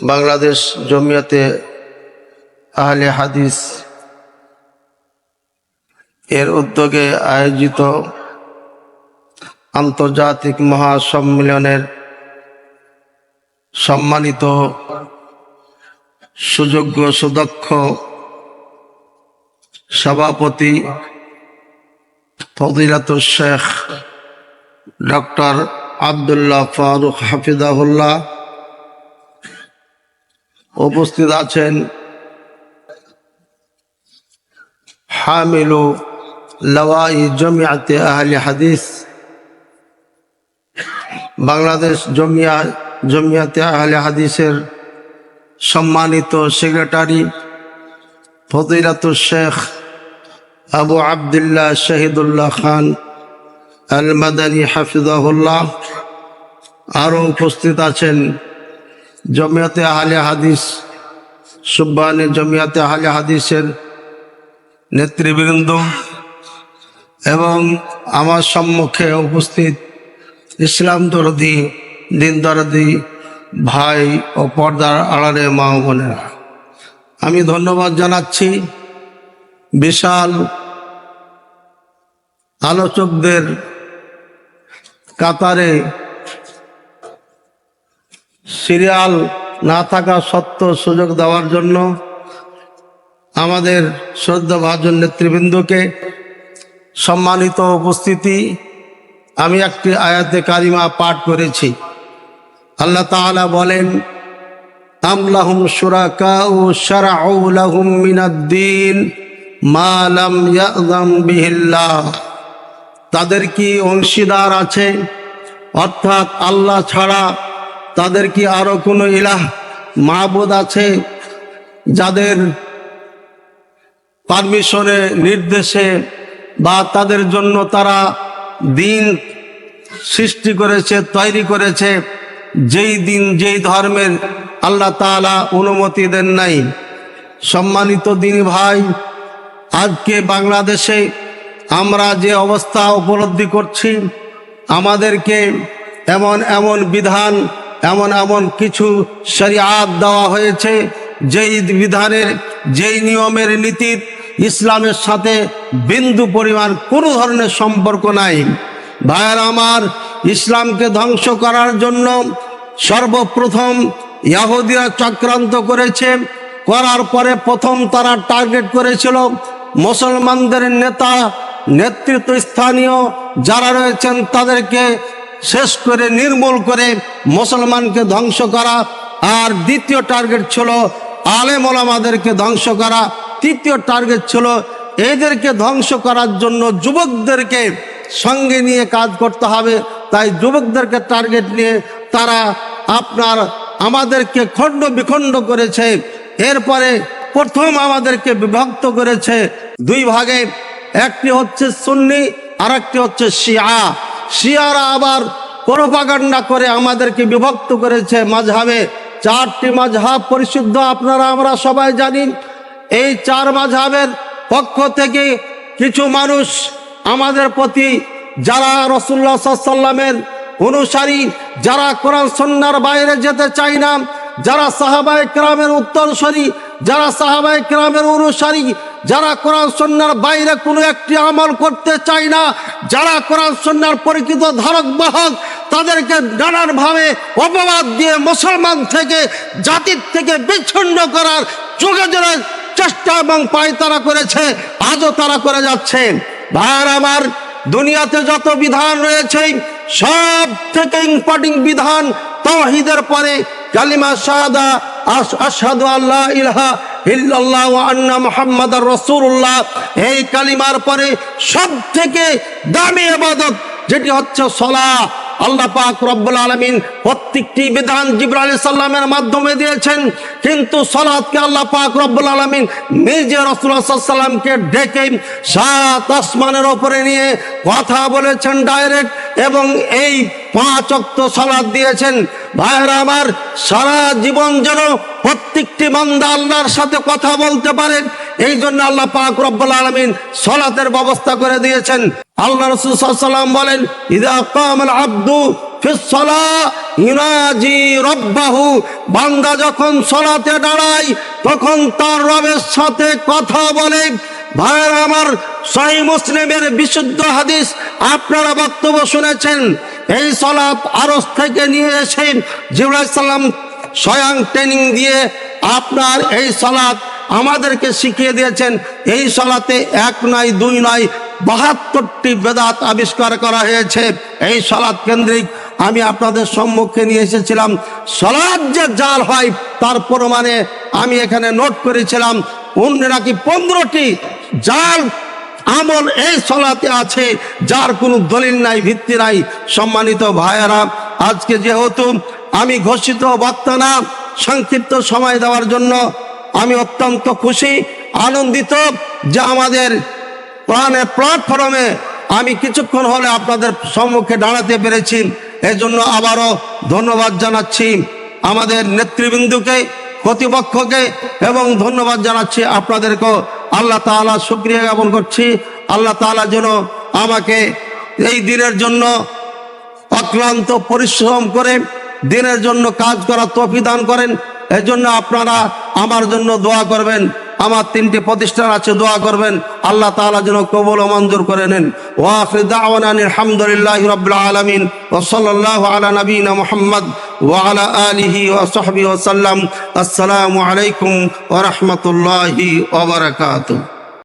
বাংলাদেশ জমিয়তে আহলে হাদিস এর উদ্যোগে আয়োজিত আন্তর্জাতিক মহাসম্মেলনের সম্মানিত সুযোগ্য সুদক্ষ সভাপতি ফদিলাতুল শেখ ডক্টর আবদুল্লাহ ফারুক হাফিজাহুল্লাহ উপস্থিত আছেন হামিলু লওয়াই জমিয়াতে আহলে হাদিস, বাংলাদেশ জমিয়া, জমিয়াতে আহলে হাদিসের সম্মানিত সেক্রেটারি ফদিলাতুল শেখ আবু আবদুল্লাহ শহীদুল্লাহ খান আল মাদানী হাফিজাহুল্লাহ। আরও উপস্থিত আছেন জমিয়াতে আহলে হাদিস সুব্বানে জমিয়াতে আহলে হাদিসের নেতৃবৃন্দ এবং আমার সম্মুখে উপস্থিত ইসলাম দরদি, দিন দরদি ভাই ও পর্দার আড়ালে মা বোনেরা। আমি ধন্যবাদ জানাচ্ছি বিশাল আলোচকদের কাতারে সিরিয়াল না থাকা সত্ত্বেও সুযোগ দেওয়ার জন্য আমাদের শ্রদ্ধা ভাজন নেতৃবৃন্দকে সম্মানিত উপস্থিতি, আমি একটি আয়াতে কারিমা পাঠ করেছি। আল্লাহ তাআলা বলেন আমলাহুম সুরাকা ও শারাউলাহুম মিনাদ্দিন মা লাম ইয়াযাম বিহিল্লাহ। তাদের কি অংশীদার আছে? অর্থাৎ আল্লাহ ছাড়া তাদের কি আরও কোনো ইলাহ, মাহবুদ আছে যাদের পারমিশনে, নির্দেশে বা তাদের জন্য তারা দিন সৃষ্টি করেছে, তৈরি করেছে, যেই দিন, যেই ধর্মের আল্লাহ তাআলা অনুমতি দেন নাই। সম্মানিত দিন ভাই, আজকে বাংলাদেশে আমরা যে অবস্থা উপলব্ধি করছি, আমাদেরকে এমন এমন বিধান এমন এমন কিছু শরিয়াত দেওয়া হয়েছে, যেই বিধানের, যেই নিয়মের নীতির ইসলামের সাথে বিন্দু পরিমাণ কোনো ধরনের সম্পর্ক নাই। ভাইয়ের আমার, ইসলামকে ধ্বংস করার জন্য সর্বপ্রথম ইয়াহুদিরা চক্রান্ত করেছে। করার পরে প্রথম তারা টার্গেট করেছিল মুসলমানদের নেতা নেতৃত্ব স্থানীয় যারা রয়েছেন তাদেরকে শেষ করে নির্মূল করে মুসলমানকে ধ্বংস করা। আর দ্বিতীয় টার্গেট ছিল আলেম ওলামাদেরকে ধ্বংস করা। তৃতীয় টার্গেট ছিল এদেরকে ধ্বংস করার জন্য যুবকদেরকে সঙ্গে নিয়ে কাজ করতে হবে। তাই যুবকদেরকে টার্গেট নিয়ে তারা আপনার আমাদেরকে খণ্ড বিখণ্ড করেছে। এরপরে প্রথম আমাদেরকে বিভক্ত করেছে দুই ভাগে। একটি হচ্ছে সুন্নি আর একটি হচ্ছে শিয়া। শিয়ারা আবার প্রোপাগান্ডা করে আমাদেরকে বিভক্ত করেছে মাঝহাবে। চারটি মাঝহাব পরিশুদ্ধ, আপনারা আমরা সবাই জানি। এই চার মাঝহাবের পক্ষ থেকে কিছু মানুষ আমাদের প্রতি, যারা সাল্লামের অনুসারী, যারা কোরআন সন্ন্যার বাইরে যেতে চায় না, যারা সাহাবাই ক্রামের উত্তরসরী, যারা সাহাবাই ক্রামের অনুসারী, যারা কোরআন সন্ন্যার বাইরে কোনো একটি আমল করতে চায় না যারা কোরআন সন্ন্যার পরিচিত ধারক বাহক, তাদেরকে নানানভাবে অপবাদ দিয়ে মুসলমান থেকে, জাতির থেকে বিচ্ছিন্ন করার যুগে যুগে চেষ্টা এবং পায় তারা করেছে, আজও তারা করে যাচ্ছে। ভাইয়ার আমার, দুনিয়াতে যত বিধান রয়েছে, সব থেকে ইম্পর্টিং বিধান তহিদের পরে, কালিমা শাহাদা আশহাদু আল্লাহ ইলাহা ইল্লাল্লাহ আন্না মুহাম্মাদার রাসূলুল্লাহ। এই কালিমার পরে সব থেকে দামি ইবাদত যেটি হচ্ছে সলাহ। আল্লাহ পাক রব্বুল আলমিন প্রত্যেকটি বিধান জিব্রাহ সাল্লামের মাধ্যমে দিয়েছেন। কিন্তু সলাদকে আল্লাহ পাক রব্বুল আলমিন নিজে রসুল্লাহ সাল্লামকে ডেকে সাত আসমানের ওপরে নিয়ে কথা বলেছেন ডাইরেক্ট এবং এই পাঁচ অক্ত সলাদ দিয়েছেন। ভাইয়েরা, আমার সারা জীবন যেন প্রত্যেকটি বান্দা আল্লাহর সাথে কথা বলতে পারেন এই জন্য আল্লাহ পাক রব্বুল আলমিন সলাতের ব্যবস্থা করে দিয়েছেন। আল্লাহ রসুল সাল্লাম বলেন, ইদা কামাল আব্দু বান্দা যখন সলাতে দাঁড়ায়, তখন তার রবের সাথে কথা বলে। ভাইয়ের, আমার সহি মুসলিমের বিশুদ্ধ হাদিস আপনারা বক্তব্য শুনেছেন। এই সলাপ আরস থেকে নিয়ে এসেন জিবরাইল স্বয়ং ট্রেনিং দিয়ে আপনার এই সলাৎ আমাদেরকে শিখিয়ে দিয়েছেন। এই সলাতে এক নয়, দুই নয়, বাহাত্তরটি বেদাত আবিষ্কার করা হয়েছে। এই সলাদ কেন্দ্রিক আমি আপনাদের সম্মুখে নিয়ে এসেছিলাম। সলাদ যে জাল হয়, তার প্রমাণে আমি এখানে নোট করেছিলাম। অন্য নাকি পনেরোটি জাল আমল এই সলাতে আছে, যার কোনো দলিল নাই, ভিত্তি নাই। সম্মানিত ভাইয়েরা, আজকে যেহেতু আমি ঘোষিত বক্তা না, সংক্ষিপ্ত সময় দেওয়ার জন্য আমি অত্যন্ত খুশি, আনন্দিত যে আমাদের প্রাণের প্ল্যাটফর্মে আমি কিছুক্ষণ হলে আপনাদের সম্মুখে দাঁড়াতে পেরেছি। এজন্য আবারও ধন্যবাদ জানাচ্ছি আমাদের নেতৃবৃন্দুকে, কর্তৃপক্ষকে এবং ধন্যবাদ জানাচ্ছি আপনাদেরকেও। আল্লাহ তাআলা শুক্রিয়া জ্ঞাপন করছি। আল্লাহ তাআলা যেন আমাকে এই দিনের জন্য অক্লান্ত পরিশ্রম করে দিনের জন্য কাজ করা তফি দান করেন। এর জন্য আপনারা আমার জন্য দোয়া করবেন। আমার তিনটি প্রতিষ্ঠান আছে, দোয়া করবেন। আল্লাহ তাআলা যেন কবল ও মঞ্জুর করে নেন। দাওয়ানা আলহামদুলিল্লাহি রাব্বিল আলামিন। ওয়া আলা নবিনা মুহাম্মদ ওয়া আলা আলিহি ওয়া সাহবিহি ওয়া সাল্লাম। আসসালামু আলাইকুম ওয়া রাহমাতুল্লাহি ওয়া বারাকাতুহু।